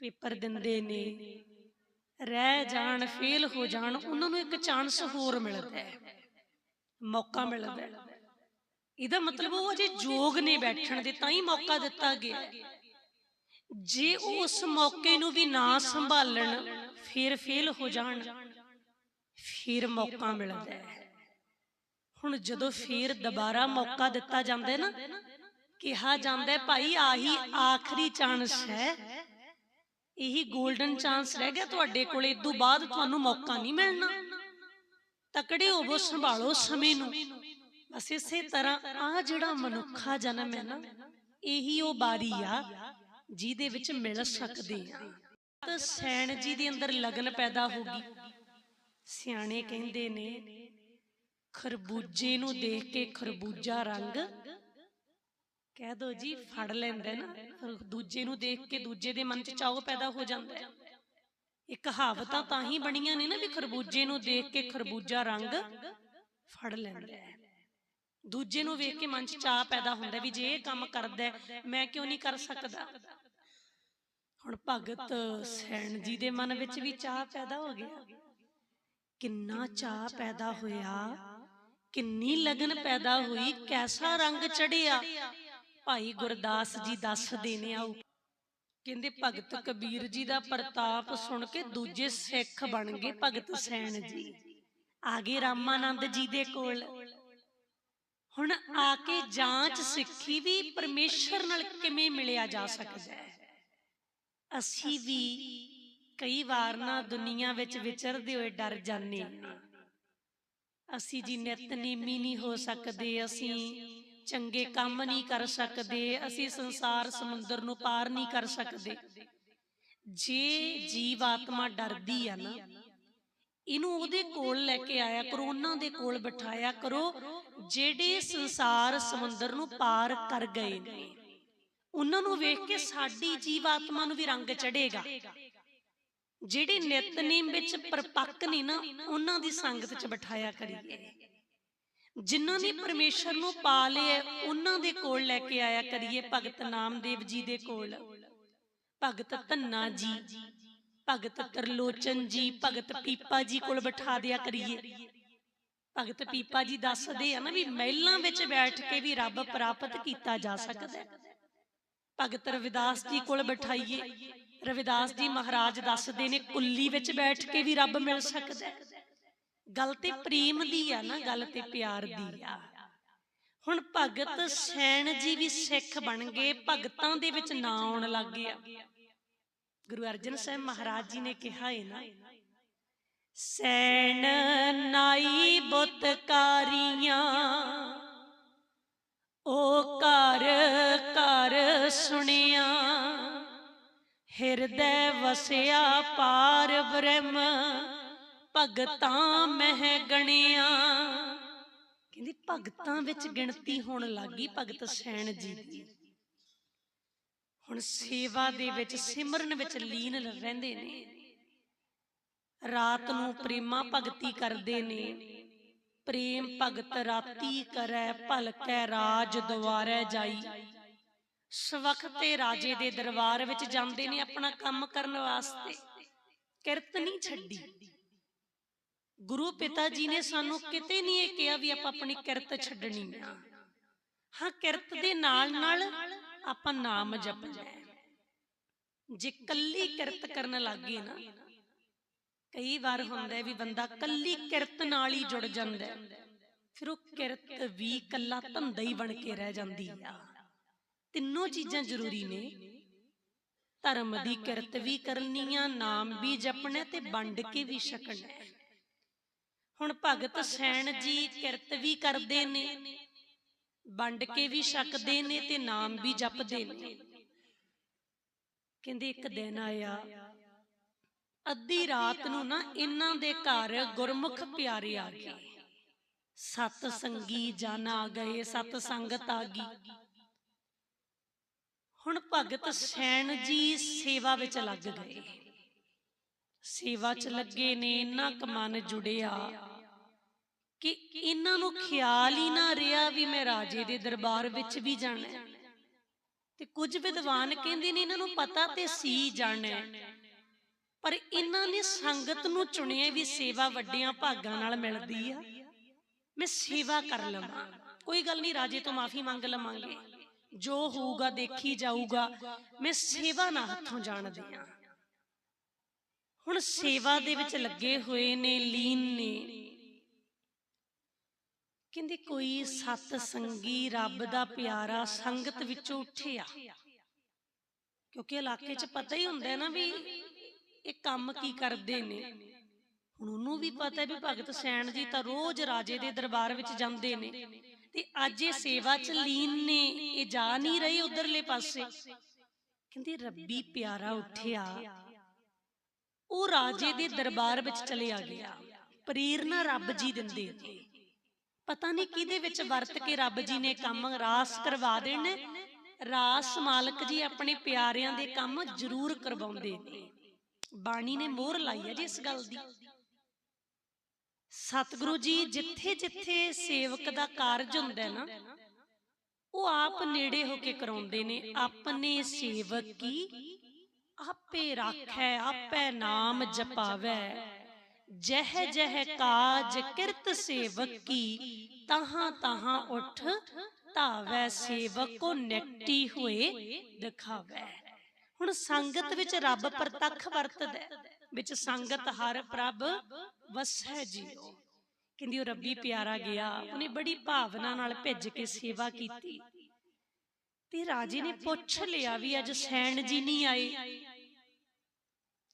ਪੇਪਰ ਦਿੰਦੇ ਨੇ, ਰਹਿ ਜਾਣ ਫੇਲ ਹੋ ਜਾਣ, ਉਹਨਾਂ ਨੂੰ ਇੱਕ ਚਾਂਸ ਹੋਰ ਮਿਲਦਾ ਹੈ, ਮੌਕਾ ਮਿਲਦਾ ਹੈ। ਇਹਦਾ ਮਤਲਬ ਉਹ ਅਜੇ ਯੋਗ ਨੇ ਬੈਠਣ ਦੇ, ਤਾਂ ਹੀ ਮੌਕਾ ਦਿੱਤਾ ਗਿਆ। ਜੇ ਉਹ ਉਸ ਮੌਕੇ ਨੂੰ ਵੀ ਨਾ ਸੰਭਾਲਣ, ਫਿਰ ਫੇਲ ਹੋ ਜਾਣ, ਫਿਰ ਮੌਕਾ ਮਿਲਦਾ ਹੈ। ਹੁਣ ਜਦੋਂ ਫਿਰ ਦੁਬਾਰਾ ਮੌਕਾ ਦਿੱਤਾ ਜਾਂਦਾ ਹੈ ਨਾ ਕਿਹਾ ਜਾਂਦਾ ਹੈ, ਭਾਈ, ਆਹੀ ਆਖਰੀ ਚਾਂਸ ਹੈ। ਇਹੀ 골ਡਨ ਚਾਂਸ ਰਹਿ ਗਿਆ ਤੁਹਾਡੇ ਕੋਲ ਇਦੋਂ ਬਾਅਦ ਤੁਹਾਨੂੰ ਮੌਕਾ ਨਹੀਂ ਮਿਲਣਾ। ਤਕੜੇ ਹੋਵੋ, ਸੰਭਾਲੋ ਸਮੇਂ ਨੂੰ। ਬਸ ਇਸੇ ਤਰ੍ਹਾਂ ਆ ਜਿਹੜਾ ਮਨੁੱਖਾ ਜਨਮ ਹੈ ਨਾ, ਇਹੀ ਉਹ ਬਾਰੀ ਆ ਜਿਹਦੇ ਵਿੱਚ ਮਿਲ ਸਕਦੇ ਆ। ਤਾਂ ਸੈਣ ਜੀ ਦੇ ਅੰਦਰ ਲਗਨ ਪੈਦਾ ਹੋ ਗਈ। ਸਿਆਣੇ ਕਹਿੰਦੇ ਨੇ, ਖਰਬੂਜੇ ਨੂੰ ਦੇਖ ਕੇ ਖਰਬੂਜਾ ਰੰਗ ਕਹਿ ਦੋ ਜੀ ਫੜ ਲੈਂਦਾ ਨਾ ਦੂਜੇ ਨੂੰ ਦੇਖ ਕੇ ਦੂਜੇ ਦੇ ਮਨ 'ਚ ਚਾਅ ਪੈਦਾ ਹੋ ਜਾਂਦਾ ਹੈ ਇਹ ਕਹਾਵਤਾਂ ਤਾਂ ਹੀ ਬਣੀਆਂ ਨੇ ਨਾ ਵੀ ਖਰਬੂਜੇ ਨੂੰ ਦੇਖ ਕੇ ਖਰਬੂਜਾ ਰੰਗ ਫੜ ਲੈਂਦਾ ਹੈ ਦੂਜੇ ਨੂੰ ਵੇਖ ਕੇ ਮਨ 'ਚ ਚਾਅ ਪੈਦਾ ਹੁੰਦਾ ਵੀ ਜੇ ਇਹ ਕੰਮ ਕਰਦਾ ਮੈਂ ਕਿਉਂ ਨਹੀਂ ਕਰ ਸਕਦਾ? ਹੁਣ ਭਗਤ ਸੈਣ ਜੀ ਦੇ ਮਨ ਵਿੱਚ ਵੀ ਚਾਹ ਪੈਦਾ ਹੋ ਗਿਆ। ਕਿੰਨਾ ਚਾਹ ਪੈਦਾ ਹੋਇਆ ਕਿੰਨੀ ਲਗਨ ਪੈਦਾ ਹੋਈ ਕੈਸਾ ਰੰਗ ਚੜਿਆ। ਭਾਈ ਗੁਰਦਾਸ ਜੀ ਦੱਸਦੇ ਨੇ ਆਓ ਕਹਿੰਦੇ ਭਗਤ ਕਬੀਰ ਜੀ ਦਾ ਪ੍ਰਤਾਪ ਸੁਣ ਕੇ ਦੂਜੇ ਸਿੱਖ ਬਣ ਗਏ ਭਗਤ ਸੈਣ ਜੀ। ਆ ਗਏ ਰਾਮਾਨੰਦ ਜੀ ਦੇ ਕੋਲ। ਹੁਣ ਆ ਕੇ ਜਾਂਚ ਸਿੱਖੀ ਵੀ ਪਰਮੇਸ਼ਰ ਨਾਲ ਕਿਵੇਂ ਮਿਲਿਆ ਜਾ ਸਕਦਾ ਹੈ? ਅਸੀਂ ਵੀ ਕਈ ਵਾਰ ਨਾ ਦੁਨੀਆ ਵਿੱਚ ਵਿਚਰਦੇ ਹੋਏ ਡਰ ਜਾਂਦੇ ਅਸੀਂ ਜੀ ਨਿਤਨੇਮੀ ਨਹੀਂ ਹੋ ਸਕਦੇ ਅਸੀਂ। ਚੰਗੇ ਕੰਮ ਨਹੀਂ ਕਰ ਸਕਦੇ ਅਸੀਂ ਸੰਸਾਰ ਸਮੁੰਦਰ ਨੂੰ ਪਾਰ ਨਹੀਂ ਕਰ ਸਕਦੇ। ਜੇ ਜੀਵ ਆਤਮਾ ਡਰਦੀ ਆ ਨਾ ਇਹਨੂੰ ਉਹਦੇ ਕੋਲ ਲੈ ਕੇ ਆਇਆ ਕਰੋ ਉਹਨਾਂ ਦੇ ਕੋਲ ਬਿਠਾਇਆ ਕਰੋ ਜਿਹੜੇ ਸੰਸਾਰ ਸਮੁੰਦਰ ਨੂੰ ਪਾਰ ਕਰ ਗਏ ਨੇ ਉਹਨਾਂ ਨੂੰ ਵੇਖ ਕੇ ਸਾਡੀ ਜੀਵ ਆਤਮਾ ਨੂੰ ਵੀ ਰੰਗ ਚੜੇਗਾ ਜਿਹੜੇ ਨਿਤਨੇਮ ਵਿੱਚ ਪਰਪੱਕ ਨੇ ਨਾ ਉਹਨਾਂ ਦੀ ਸੰਗਤ 'ਚ ਬਿਠਾਇਆ ਕਰੀਏ। ਜਿਨ੍ਹਾਂ ਨੇ ਪਰਮੇਸ਼ਰ ਨੂੰ ਪਾ ਲਿਆ ਉਹਨਾਂ ਦੇ ਕੋਲ ਲੈ ਕੇ ਆਇਆ ਕਰੀਏ ਭਗਤ ਨਾਮਦੇਵ ਜੀ ਦੇ ਕੋਲ। ਭਗਤ ਧੰਨਾ ਜੀ ਭਗਤ ਤਰਲੋਚਨ ਜੀ ਭਗਤ ਪੀਪਾ ਜੀ ਕੋਲ ਬਿਠਾ ਦਿਆ ਕਰੀਏ। ਭਗਤ ਪੀਪਾ ਜੀ ਦੱਸਦੇ ਆ ਨਾ ਵੀ ਮਹਿਲਾਂ ਵਿੱਚ ਬੈਠ ਕੇ ਵੀ ਰੱਬ ਪ੍ਰਾਪਤ ਕੀਤਾ ਜਾ ਸਕਦਾ ਹੈ। ਭਗਤ ਰਵਿਦਾਸ ਜੀ ਕੋਲ ਬਿਠਾਈਏ। ਰਵਿਦਾਸ ਜੀ ਮਹਾਰਾਜ ਦੱਸਦੇ ਨੇ ਕੁੱਲੀ ਵਿੱਚ ਬੈਠ ਕੇ ਵੀ ਰੱਬ ਮਿਲ ਸਕਦਾ ਹੈ। ਗੱਲ ਤੇ ਪ੍ਰੇਮ ਦੀ ਆ ਨਾ ਗੱਲ ਤੇ ਪਿਆਰ ਦੀ ਆ। ਹੁਣ ਭਗਤ ਸੈਣ ਜੀ ਵੀ ਸਿੱਖ ਬਣ ਗਏ ਭਗਤਾਂ ਦੇ ਵਿੱਚ ਨਾਂ ਆਉਣ ਲੱਗ ਗਿਆ ਗੁਰੂ ਅਰਜਨ ਸਾਹਿਬ ਮਹਾਰਾਜ ਜੀ ਨੇ ਕਿਹਾ ਹੈ ਨਾ ਸੈਣ ਨਾਈ ਬੁੱਤਕਾਰੀਆਂ ਓ ਘਰ ਘਰ ਸੁਣਿਆ ਹਿਰਦੈ ਵਸਿਆ ਪਾਰ ਬ੍ਰਹਮ ਭਗਤਾਂ ਮਹਿ ਗਣਿਆ। ਕਹਿੰਦੀ ਭਗਤਾਂ ਵਿੱਚ ਗਿਣਤੀ ਹੋਣ ਲੱਗੀ ਭਗਤ ਸੈਣ ਜੀ। ਦੀ ਹੁਣ ਸੇਵਾ ਦੇ ਵਿੱਚ, ਸਿਮਰਨ ਵਿੱਚ ਲੀਨ ਰਹਿੰਦੇ ਨੇ। ਰਾਤ ਨੂੰ ਪ੍ਰੇਮਾ ਭਗਤੀ ਕਰਦੇ ਨੇ। ਪ੍ਰੇਮ ਭਗਤ ਰਾਤੀ ਕਰੈ, ਭਲਕੈ ਰਾਜ ਦੁਆਰੈ ਜਾਈ। ਸਵਖਤੇ ਰਾਜੇ ਦੇ ਦਰਬਾਰ ਵਿੱਚ ਜਾਂਦੇ ਨੇ ਆਪਣਾ ਕੰਮ ਕਰਨ ਵਾਸਤੇ। ਕਿਰਤ ਨਹੀਂ ਛੱਡੀ। ਗੁਰੂ ਪਿਤਾ ਜੀ ਨੇ ਸਾਨੂੰ ਕਿਤੇ ਨਹੀਂ ਇਹ ਕਿਹਾ ਵੀ ਆਪਾਂ ਆਪਣੀ ਕਿਰਤ ਛੱਡਣੀ ਆ। ਹਾਂ ਕਿਰਤ ਦੇ ਨਾਲ ਨਾਲ ਆਪਾਂ ਨਾਮ ਜਪਣਾ। ਹੈ ਜੇ ਕੱਲੀ ਕਿਰਤ ਕਰਨ ਲੱਗੇ ਨਾ ਕਈ ਵਾਰ ਹੁੰਦਾ ਵੀ ਬੰਦਾ ਕੱਲੀ ਕਿਰਤ ਨਾਲ ਹੀ ਜੁੜ ਜਾਂਦਾ। ਫਿਰ ਉਹ ਕਿਰਤ ਵੀ ਕੱਲਾ ਧੰਦਾ ਹੀ ਬਣ ਕੇ ਰਹਿ ਜਾਂਦੀ ਆ। ਤਿੰਨੋਂ ਚੀਜ਼ਾਂ ਜ਼ਰੂਰੀ ਨੇ। ਧਰਮ ਦੀ ਕਿਰਤ ਵੀ ਕਰਨੀ ਆ ਨਾਮ ਵੀ ਜਪਣਾ ਤੇ ਵੰਡ ਕੇ ਵੀ ਛਕਣਾ। ਹੁਣ ਭਗਤ ਸੈਣ ਜੀ ਕਿਰਤ ਵੀ ਕਰਦੇ ਨੇ, ਵੰਡ ਕੇ ਵੀ ਛਕਦੇ ਨੇ ਤੇ ਨਾਮ ਵੀ ਜਪਦੇ ਨੇ। ਕਹਿੰਦੇ ਇੱਕ ਦਿਨ ਆਇਆ, ਅੱਧੀ ਰਾਤ ਨੂੰ ਨਾ ਇਹਨਾਂ ਦੇ ਘਰ ਗੁਰਮੁਖ ਪਿਆਰੇ ਆ ਗਏ। ਸਤ ਸੰਗੀ ਜਨ ਆ ਗਏ, ਸਤ ਸੰਗਤ ਆ ਗਈ। ਹੁਣ ਭਗਤ ਸੈਣ ਜੀ ਸੇਵਾ ਵਿੱਚ ਲੱਗ ਗਏ। ਸੇਵਾ 'ਚ ਲੱਗੇ ਨੇ, ਇੰਨਾ ਕੁ ਮਨ ਜੁੜਿਆ। ਕਿ ਇਹਨਾਂ ਨੂੰ ਖਿਆਲ ਹੀ ਨਾ ਰਿਹਾ ਵੀ ਮੈਂ ਰਾਜੇ ਦੇ ਦਰਬਾਰ ਵਿੱਚ ਵੀ ਜਾਣਾ ਹੈ। ਤੇ ਕੁਝ ਵਿਦਵਾਨ ਕਹਿੰਦੇ ਨੇ ਇਹਨਾਂ ਨੂੰ ਪਤਾ ਤੇ ਸੀ ਜਾਣਾ ਪਰ ਇਹਨਾਂ ਨੇ ਸੰਗਤ ਨੂੰ ਚੁਣਿਆ ਵੀ ਸੇਵਾ ਵੱਡਿਆਂ ਭਾਗਾਂ ਨਾਲ ਮਿਲਦੀ ਆ। ਮੈਂ ਸੇਵਾ ਕਰ ਲਵਾਂ। ਕੋਈ ਗੱਲ ਨਹੀਂ, ਰਾਜੇ ਤੋਂ ਮਾਫੀ ਮੰਗ ਲਵਾਂਗੇ। ਜੋ ਹੋਊਗਾ, ਦੇਖੀ ਜਾਊਗਾ। ਮੈਂ ਸੇਵਾ ਨਾ ਹੱਥੋਂ ਜਾਣਦੀ ਆ ਹੁਣ ਸੇਵਾ ਦੇ ਵਿੱਚ ਲੱਗੇ ਹੋਏ ਨੇ, ਲੀਨ ਨੇ। ਕਹਿੰਦੇ ਕੋਈ ਸਤ ਸੰਗੀ ਰੱਬ ਦਾ ਪਿਆਰਾ ਸੰਗਤ ਵਿੱਚੋਂ ਉੱਠਿਆ। ਕਿਉਂਕਿ ਇਲਾਕੇ 'ਚ ਪਤਾ ਹੀ ਹੁੰਦਾ ਨਾ ਵੀ ਇਹ ਕੰਮ ਕੀ ਕਰਦੇ ਨੇ। ਹੁਣ ਉਹਨੂੰ ਵੀ ਪਤਾ ਹੈ ਵੀ ਭਗਤ ਸੈਣ ਜੀ ਤਾਂ ਰੋਜ਼ ਰਾਜੇ ਦੇ ਦਰਬਾਰ ਵਿੱਚ ਜਾਂਦੇ ਨੇ। ਤੇ ਅੱਜ ਇਹ ਸੇਵਾ 'ਚ ਲੀਨ ਨੇ ਇਹ ਜਾ ਨਹੀਂ ਰਹੀ ਉਧਰਲੇ ਪਾਸੇ। ਕਹਿੰਦੇ ਰੱਬੀ ਪਿਆਰਾ ਉੱਠਿਆ। ਉਹ ਰਾਜੇ ਦੇ ਦਰਬਾਰ ਵਿੱਚ ਚਲਿਆ ਗਿਆ। ਪ੍ਰੇਰਨਾ ਰੱਬ ਜੀ ਦਿੰਦੇ। ਨੇ। ਪਤਾ ਨਹੀਂ ਕਿਹਦੇ ਵਿੱਚ ਵਰਤ ਕੇ ਰੱਬ ਜੀ ਨੇ ਕੰਮ ਰਾਸ ਕਰਵਾ ਦੇਣ। ਰਾਸ ਮਾਲਕ ਜੀ ਆਪਣੇ ਪਿਆਰਿਆਂ ਦੇ ਕੰਮ ਜ਼ਰੂਰ ਕਰਵਾਉਂਦੇ ਨੇ। ਬਾਣੀ ਨੇ ਮੋਹਰ ਲਾਈ ਹੈ ਜੀ ਇਸ ਗੱਲ ਦੀ। ਸਤਿਗੁਰੂ ਜੀ ਜਿੱਥੇ ਜਿੱਥੇ ਸੇਵਕ ਦਾ ਕਾਰਜ ਹੁੰਦਾ ਹੈ ਨਾ, ਉਹ ਆਪ ਨੇੜੇ ਹੋ ਕੇ ਕਰਾਉਂਦੇ ਨੇ, ਆਪਣੇ ਸੇਵਕ ਕੀ? ਆਪੇ ਰਾਖੈ, ਆਪੇ ਨਾਮ ਜਪਾਵੈ। ਜਹ ਜਹ ਕਾਜ ਕਿਰਤ ਸੇਵਕ ਕੀ ਤਹਾਂ ਤਹਾਂ ਉਠ ਧਾਵੈ ਸੇਵਕ ਨੈਕਟੀ ਹੋਏ ਦਿਖਾਵੈ। ਹੁਣ ਸੰਗਤ ਵਿੱਚ ਰੱਬ ਪ੍ਰਤੱਖ ਵਰਤਦਾ, ਵਿੱਚ ਸੰਗਤ ਹਰ ਪ੍ਰਭ ਵਸੈ ਜੀਓ। ਕਹਿੰਦੀ, ਉਹ ਰੱਬੀ ਪਿਆਰਾ ਗਿਆ, ਉਹਨੇ ਬੜੀ ਭਾਵਨਾ ਨਾਲ ਭਿੱਜ ਕੇ ਸੇਵਾ ਕੀਤੀ। ਤੇ ਰਾਜੇ ਨੇ ਪੁੱਛ ਲਿਆ ਵੀ ਅੱਜ ਸੈਣ ਜੀ ਨਹੀਂ ਆਏ।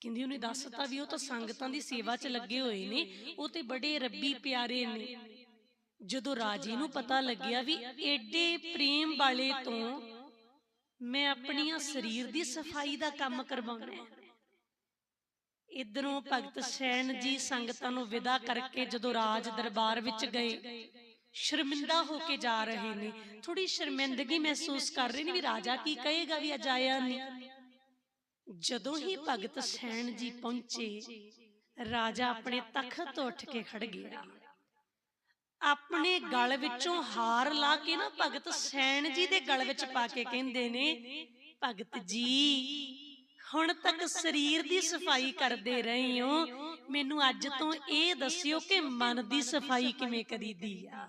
ਕਹਿੰਦੀ ਉਹਨੇ ਦੱਸਤਾ ਵੀ ਉਹ ਤਾਂ ਸੰਗਤਾਂ ਦੀ ਸੇਵਾ 'ਚ ਲੱਗੇ ਹੋਏ ਨੇ ਉਹ ਤੇ ਬੜੇ ਰੱਬੀ ਪਿਆਰੇ ਨੇ। ਜਦੋਂ ਰਾਜੇ ਨੂੰ ਪਤਾ ਲੱਗਿਆ ਵੀ ਏਡੇ ਪ੍ਰੇਮ ਵਾਲੇ ਤੋਂ ਮੈਂ ਆਪਣੀਆਂ ਸਰੀਰ ਦੀ ਸਫ਼ਾਈ ਦਾ ਕੰਮ ਕਰਵਾਉਣਾ ਹੈ। ਇਧਰੋਂ ਭਗਤ ਸੈਣ ਜੀ ਸੰਗਤਾਂ ਨੂੰ ਵਿਦਾ ਕਰਕੇ ਜਦੋਂ ਰਾਜ ਦਰਬਾਰ ਵਿੱਚ ਗਏ ਸ਼ਰਮਿੰਦਾ ਹੋ ਕੇ ਜਾ ਰਹੇ ਨੇ। ਥੋੜੀ ਸ਼ਰਮਿੰਦਗੀ ਮਹਿਸੂਸ ਕਰ ਰਹੇ ਨੇ ਵੀ ਰਾਜਾ ਕੀ ਕਹੇਗਾ ਵੀ ਅੱਜ ਆਇਆ ਨਹੀਂ। ਜਦੋਂ ਹੀ ਭਗਤ ਸੈਣ ਜੀ ਪਹੁੰਚੇ ਰਾਜਾ ਆਪਣੇ ਤਖਤ ਤੋਂ ਉੱਠ ਕੇ ਖੜ ਗਿਆ। ਆਪਣੇ ਗਲ ਵਿੱਚੋਂ ਹਾਰ ਲਾ ਕੇ ਨਾ ਭਗਤ ਸੈਣ ਜੀ ਦੇ ਗਲ ਵਿੱਚ ਪਾ ਕੇ ਕਹਿੰਦੇ ਨੇ ਭਗਤ ਜੀ ਹੁਣ ਤੱਕ ਸਰੀਰ ਦੀ ਸਫ਼ਾਈ ਕਰਦੇ ਰਹੇ ਹੋ। ਮੈਨੂੰ ਅੱਜ ਤੋਂ ਇਹ ਦੱਸਿਓ ਕਿ ਮਨ ਦੀ ਸਫ਼ਾਈ ਕਿਵੇਂ ਕਰੀਦੀ ਆ।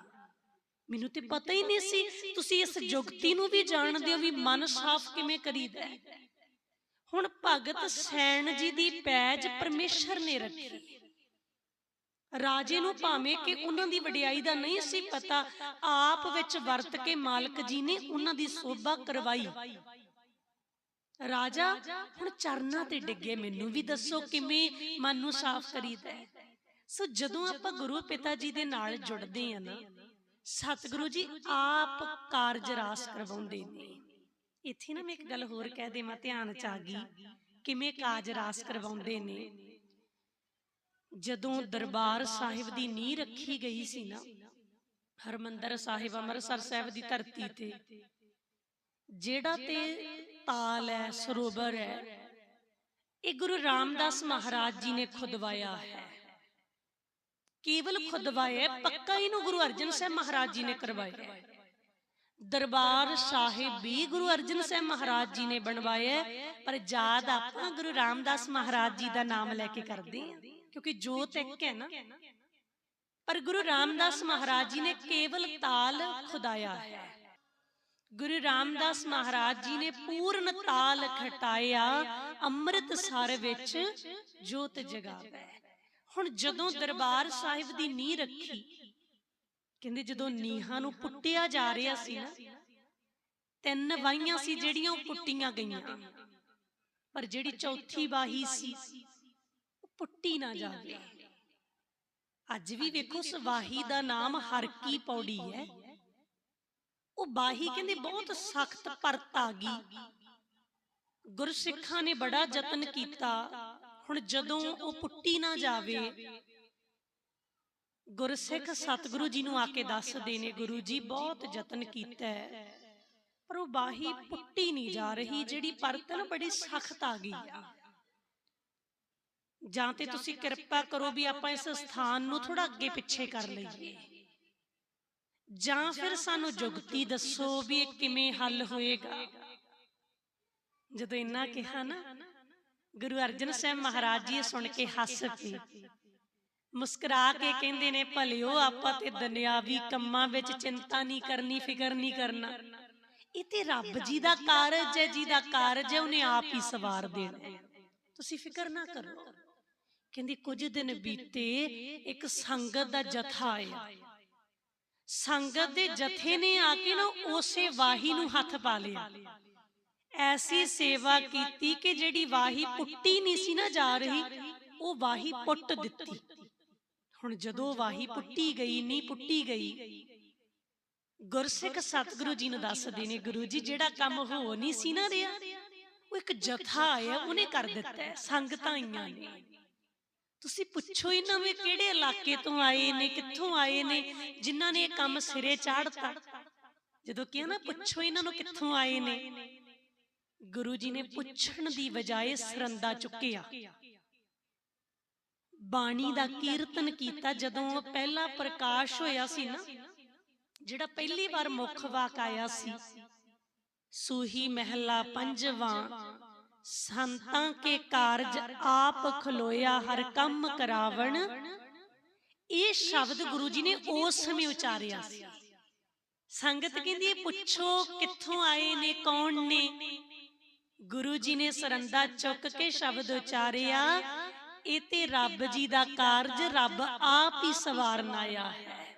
ਮੈਨੂੰ ਤੇ ਪਤਾ ਹੀ ਨਹੀਂ ਸੀ। ਤੁਸੀਂ ਇਸ ਜੁਗਤੀ ਨੂੰ ਵੀ ਜਾਣਦੇ ਹੋ ਵੀ ਮਨ ਸਾਫ਼ ਕਿਵੇਂ ਕਰੀਦਾ ਹੈ। ਹੁਣ ਭਗਤ ਸੈਣ ਜੀ ਦੀ ਪੈਜ ਪਰਮੇਸ਼ਰ ਨੇ ਰੱਖੀ। ਰਾਜੇ ਨੂੰ ਭਾਵੇਂ ਕਿ ਉਹਨਾਂ ਦੀ ਵਡਿਆਈ ਦਾ ਨਹੀਂ ਸੀ ਪਤਾ ਆਪ ਵਿੱਚ ਵਰਤ ਕੇ ਮਾਲਕ ਜੀ ਨੇ ਉਹਨਾਂ ਦੀ ਸੋਭਾ ਕਰਵਾਈ। ਰਾਜਾ ਹੁਣ ਚਰਨਾਂ ਤੇ ਡਿੱਗੇ ਮੈਨੂੰ ਵੀ ਦੱਸੋ ਕਿਵੇਂ ਮਨ ਨੂੰ ਸਾਫ਼ ਕਰੀਦਾ ਹੈ। ਸੋ ਜਦੋਂ ਆਪਾਂ ਗੁਰੂ ਪਿਤਾ ਜੀ ਦੇ ਨਾਲ ਜੁੜਦੇ ਆ ਨਾ ਸਤਿਗੁਰੂ ਜੀ ਆਪ ਕਾਰਜ ਰਾਸ ਕਰਵਾਉਂਦੇ ਨੇ। ਇੱਥੇ ਨਾ ਮੈਂ ਇੱਕ ਗੱਲ ਹੋਰ ਕਹਿ ਦੇਵਾਂ ਧਿਆਨ ਚ ਆ ਗਈ ਕਿਵੇਂ ਕਾਜ ਰਾਸ ਕਰਵਾਉਂਦੇ ਨੇ। ਜਦੋਂ ਦਰਬਾਰ ਸਾਹਿਬ ਦੀ ਨੀਂਹ ਰੱਖੀ ਗਈ ਸੀ ਨਾ ਹਰਮੰਦਰ ਸਾਹਿਬ ਅੰਮ੍ਰਿਤਸਰ ਸਾਹਿਬ ਦੀ ਧਰਤੀ ਤੇ। ਜਿਹੜਾ ਤੇ ਤਾਲ ਹੈ ਸਰੋਵਰ ਹੈ ਇਹ ਗੁਰੂ ਰਾਮਦਾਸ ਮਹਾਰਾਜ ਜੀ ਨੇ ਖੁਦਵਾਇਆ ਹੈ। ਕੇਵਲ ਖੁਦਵਾਇਆ ਪੱਕਾ ਇਹਨੂੰ ਗੁਰੂ ਅਰਜਨ ਸਾਹਿਬ ਮਹਾਰਾਜ ਜੀ ਨੇ ਕਰਵਾਇਆ ਹੈ। ਦਰਬਾਰ ਸਾਹਿਬ ਵੀ ਗੁਰੂ ਅਰਜਨ ਸਾਹਿਬ ਮਹਾਰਾਜ ਜੀ ਨੇ ਬਣਵਾਇਆ ਹੈ, ਪਰ ਯਾਦ ਆਪਾਂ ਗੁਰੂ ਰਾਮਦਾਸ ਮਹਾਰਾਜ ਜੀ ਦਾ ਨਾਮ ਲੈ ਕੇ ਕਰਦੇ ਹਾਂ। ਕਿਉਂਕਿ ਜੋਤ ਇੱਕ ਹੈ ਨਾ। ਪਰ ਗੁਰੂ ਰਾਮਦਾਸ ਮਹਾਰਾਜ ਜੀ ਨੇ ਕੇਵਲ ਤਾਲ ਖੁਦਾਇਆ ਹੈ। ਗੁਰੂ ਰਾਮਦਾਸ ਮਹਾਰਾਜ ਜੀ ਨੇ ਪੂਰਨ ਤਾਲ ਖਟਾਇਆ। ਅੰਮ੍ਰਿਤ ਸਰ ਵਿੱਚ ਜੋਤ ਜਗਾਵੇ। ਹੁਣ ਜਦੋਂ ਦਰਬਾਰ ਸਾਹਿਬ ਦੀ ਨੀਂਹ ਰੱਖੀ ਕਹਿੰਦੇ ਜਦੋਂ ਨੀਹਾਂ ਨੂੰ ਪੁੱਟਿਆ ਜਾ ਰਿਹਾ ਸੀ ਨਾ ਤਿੰਨ ਵਾਹੀਆਂ ਸੀ ਜਿਹੜੀਆਂ ਉਹ ਪੁੱਟੀਆਂ ਗਈਆਂ। ਪਰ ਜਿਹੜੀ ਚੌਥੀ ਬਾਹੀ ਸੀ ਉਹ ਪੁੱਟੀ ਨਾ ਜਾਵੇ। ਅੱਜ ਵੀ ਵੇਖੋ ਸਵਾਹੀ ਦਾ ਨਾਮ ਹਰ ਕੀ ਪੌੜੀ ਹੈ। ਉਹ ਬਾਹੀ ਕਹਿੰਦੇ ਬਹੁਤ ਸਖਤ ਪਰਤ ਆ ਗਈ। ਗੁਰਸਿੱਖਾਂ ਨੇ ਬੜਾ ਯਤਨ ਕੀਤਾ। ਹੁਣ ਜਦੋਂ ਉਹ ਪੁੱਟੀ ਨਾ ਜਾਵੇ ਗੁਰਸਿੱਖ ਸਤਿਗੁਰੂ ਜੀ ਨੂੰ ਆ ਕੇ ਦੱਸਦੇ ਨੇ ਗੁਰੂ ਜੀ ਬਹੁਤ ਯਤਨ ਕੀਤਾ ਹੈ। ਪਰ ਉਹ ਬਾਹੀ ਪੁੱਟੀ ਨਹੀਂ ਜਾ ਰਹੀ ਜਿਹੜੀ ਪਰਤ ਨਾ ਬੜੀ ਸਖਤ ਆ ਗਈ ਆ। ਜਾਂ ਤੇ ਤੁਸੀਂ ਕਿਰਪਾ ਕਰੋ ਵੀ ਆਪਾਂ ਇਸ ਸਥਾਨ ਨੂੰ ਥੋੜਾ ਅੱਗੇ ਪਿੱਛੇ ਕਰ ਲਈਏ। ਜਾਂ ਫਿਰ ਸਾਨੂੰ ਜੁਗਤੀ ਦੱਸੋ ਵੀ ਇਹ ਕਿਵੇਂ ਹੱਲ ਹੋਏਗਾ। ਜਦੋਂ ਇੰਨਾ ਕਿਹਾ ਨਾ ਗੁਰੂ ਅਰਜਨ ਸਾਹਿਬ ਮਹਾਰਾਜ ਜੀ ਇਹ ਸੁਣ ਕੇ ਹੱਸ ਪਏ। ਮੁਸਕਰਾ ਕੇ ਕਹਿੰਦੇ ਨੇ, ਭਲਿਓ, ਆਪਾਂ ਤੇ ਦੁਨਿਆਵੀ ਕੰਮਾਂ ਵਿੱਚ ਚਿੰਤਾ ਨਹੀਂ ਕਰਨੀ, ਫਿਕਰ ਨਹੀਂ ਕਰਨਾ। ਇਹ ਤੇ ਰੱਬ ਜੀ ਦਾ ਕਾਰਜ ਹੈ ਜਿਹਦਾ ਕਾਰਜ ਹੈ, ਉਹਨੇ ਆਪ ਹੀ ਸਵਾਰ ਦੇਣਾ ਤੁਸੀਂ ਫਿਕਰ ਨਾ ਕਰੋ। ਕਹਿੰਦੀ, ਕੁਝ ਦਿਨ ਬੀਤੇ ਇੱਕ ਸੰਗਤ ਦਾ ਜਥਾ ਆਇਆ। ਸੰਗਤ ਦੇ ਜਥੇ ਨੇ ਆ ਕੇ ਨਾ ਉਸੇ ਵਾਹੀ ਨੂੰ ਹੱਥ ਪਾ ਲਿਆ। ਐਸੀ ਸੇਵਾ ਕੀਤੀ ਕਿ ਜਿਹੜੀ ਵਾਹੀ ਪੁੱਟੀ ਨਹੀਂ ਸੀ ਨਾ ਜਾ ਰਹੀ, ਉਹ ਵਾਹੀ ਪੁੱਟ ਦਿੱਤੀ। ਹੁਣ ਜਦੋਂ ਵਾਹੀ ਪੁੱਟੀ ਗਈ ਨਹੀਂ ਪੁੱਟੀ ਗਈ। ਗੁਰਸਿੱਖ ਸਤਿਗੁਰੂ ਜੀ ਨੂੰ ਦੱਸਦੇ ਨੇ ਗੁਰੂ ਜੀ ਜਿਹੜਾ ਕੰਮ ਹੋ ਨਹੀਂ ਸੀ ਨਾ ਰਿਹਾ ਉਹ ਇੱਕ ਜਥਾ ਆਇਆ ਉਹਨੇ ਕਰ ਦਿੱਤਾ ਸੰਗਤਾਂ ਆਈਆਂ ਨੇ। ਤੁਸੀਂ ਪੁੱਛੋ ਇਹਨਾਂ ਨੂੰ ਇਹ ਕਿਹੜੇ ਇਲਾਕੇ ਤੋਂ ਆਏ ਨੇ ਕਿੱਥੋਂ ਆਏ ਨੇ ਜਿਨ੍ਹਾਂ ਨੇ ਇਹ ਕੰਮ ਸਿਰੇ ਚਾੜਤਾ ਜਦੋਂ ਕਿਹਾ ਨਾ ਪੁੱਛੋ ਇਹਨਾਂ ਨੂੰ ਕਿੱਥੋਂ ਆਏ ਨੇ ਗੁਰੂ ਜੀ ਨੇ ਪੁੱਛਣ ਦੀ ਬਜਾਏ ਸਰੰਦਾ ਚੁੱਕਿਆ। ਬਾਣੀ ਦਾ ਕੀਰਤਨ ਕੀਤਾ ਜਦੋਂ ਪਹਿਲਾ ਪ੍ਰਕਾਸ਼ ਹੋਇਆ ਸੀ ਨਾ ਜਿਹੜਾ ਪਹਿਲੀ ਵਾਰ ਮੁੱਖ ਵਾਕ ਆਇਆ ਸੀ ਸੂਹੀ ਮਹਿਲਾ ਪੰਜਵਾਂ ਸੰਤਾਂ ਕੇ ਕਾਰਜ ਆਪ ਖਲੋਇਆ ਹਰ ਕੰਮ ਕਰਾਵਣ। ਇਹ ਸ਼ਬਦ ਗੁਰੂ ਜੀ ਨੇ ਉਸ ਸਮੇਂ ਉਚਾਰਿਆ ਸੀ। ਸੰਗਤ ਕਹਿੰਦੀ ਪੁੱਛੋ ਕਿੱਥੋਂ ਆਏ ਨੇ ਕੌਣ ਨੇ? ਗੁਰੂ ਜੀ ਨੇ ਸਰੰਦਾ ਚੁੱਕ ਕੇ ਸ਼ਬਦ ਉਚਾਰਿਆ। ਇਹ ਤੇ ਰੱਬ ਜੀ ਦਾ ਕਾਰਜ ਰੱਬ ਆਪ ਹੀ ਸਵਾਰਨ ਆਇਆ ਹੈ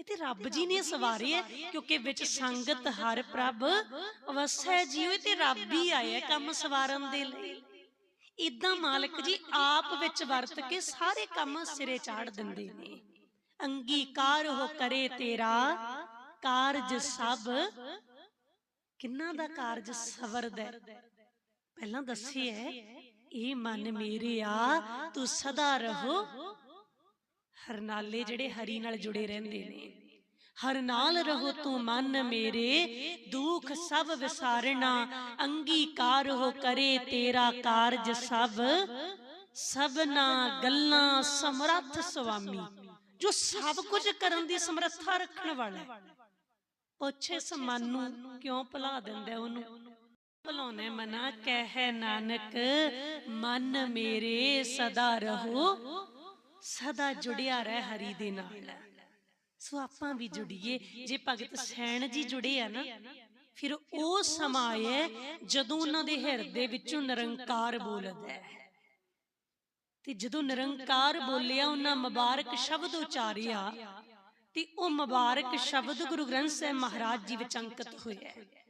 ਇਹ ਤੇ ਰੱਬ ਜੀ ਨੇ ਸਵਾਰਿਆ ਕਿਉਂਕਿ ਵਿੱਚ ਸੰਗਤ ਹਰ ਪ੍ਰਭ ਵਸੈ ਜੀਉ ਇਹ ਤੇ ਰੱਬ ਹੀ ਆਇਆ ਕੰਮ ਸਵਾਰਨ ਦੇ ਲਈ। ਇਦਾਂ ਮਾਲਕ ਜੀ ਆਪ ਵਿੱਚ ਵਰਤ ਕੇ ਸਾਰੇ ਕੰਮ ਸਿਰੇ ਚਾੜ ਦਿੰਦੇ ਨੇ। ਅੰਗੀਕਾਰ ਹੋ ਕਰੇ ਤੇਰਾ, ਕਾਰਜ ਸਭ। ਕਿੰਨਾ ਦਾ ਕਾਰਜ ਸਵਰਦਾ ਹੈ? ਪਹਿਲਾਂ ਦੱਸਿਆ ਇਹ ਮਨ ਮੇਰੇ ਆ ਤੂੰ ਸਦਾ ਰਹੋ। ਹਰਨਾਲੇ ਜਿਹੜੇ ਹਰੀ ਨਾਲ ਜੁੜੇ ਰਹਿੰਦੇ ਨੇ। ਹਰ ਨਾਲ ਰਹੋ ਤੂੰ ਮਨ ਮੇਰੇ ਦੁੱਖ ਸਭ ਵਿਸਾਰਣਾ ਅੰਗੀਕਾਰ ਹੋ ਕਰੇ ਤੇਰਾ ਕਾਰਜ ਸਭ। ਸਭਨਾ ਗੱਲਾਂ ਸਮਰੱਥ ਸੁਆਮੀ ਜੋ ਸਭ ਕੁਝ ਕਰਨ ਦੀ ਸਮਰੱਥਾ ਰੱਖਣ ਵਾਲਾ ਹੈ। ਪੁੱਛੇ ਇਸ ਮਨ ਨੂੰ ਕਿਉਂ ਭੁਲਾ ਦਿੰਦਾ ਉਹਨੂੰ? ਭੁਲਾਉਣੇ ਮਨਾ, ਕਹਿ ਨਾਨਕ, ਮਨ ਮੇਰੇ ਸਦਾ ਰਹੋ, ਸਦਾ ਜੁੜਿਆ ਰਹਿ ਹਰੀ ਦੇ ਨਾਲ। ਸੋ ਆਪਾਂ ਵੀ ਜੁੜੀਏ। ਜੇ ਭਗਤ ਸੈਣ ਜੀ ਜੁੜੇ ਆ ਨਾ, ਫਿਰ ਉਹ ਸਮਾਂ ਹੈ ਜਦੋਂ ਉਹਨਾਂ ਦੇ ਹਿਰਦੇ ਵਿੱਚੋਂ ਨਿਰੰਕਾਰ ਬੋਲਦਾ ਹੈ। ਤੇ ਜਦੋਂ ਨਿਰੰਕਾਰ ਬੋਲਿਆ, ਉਹਨਾਂ ਮੁਬਾਰਕ ਸ਼ਬਦ ਉਚਾਰਿਆ, ਤੇ ਉਹ ਮੁਬਾਰਕ ਸ਼ਬਦ ਗੁਰੂ ਗ੍ਰੰਥ ਸਾਹਿਬ ਮਹਾਰਾਜ ਜੀ ਵਿੱਚ ਅੰਕਿਤ ਹੋਇਆ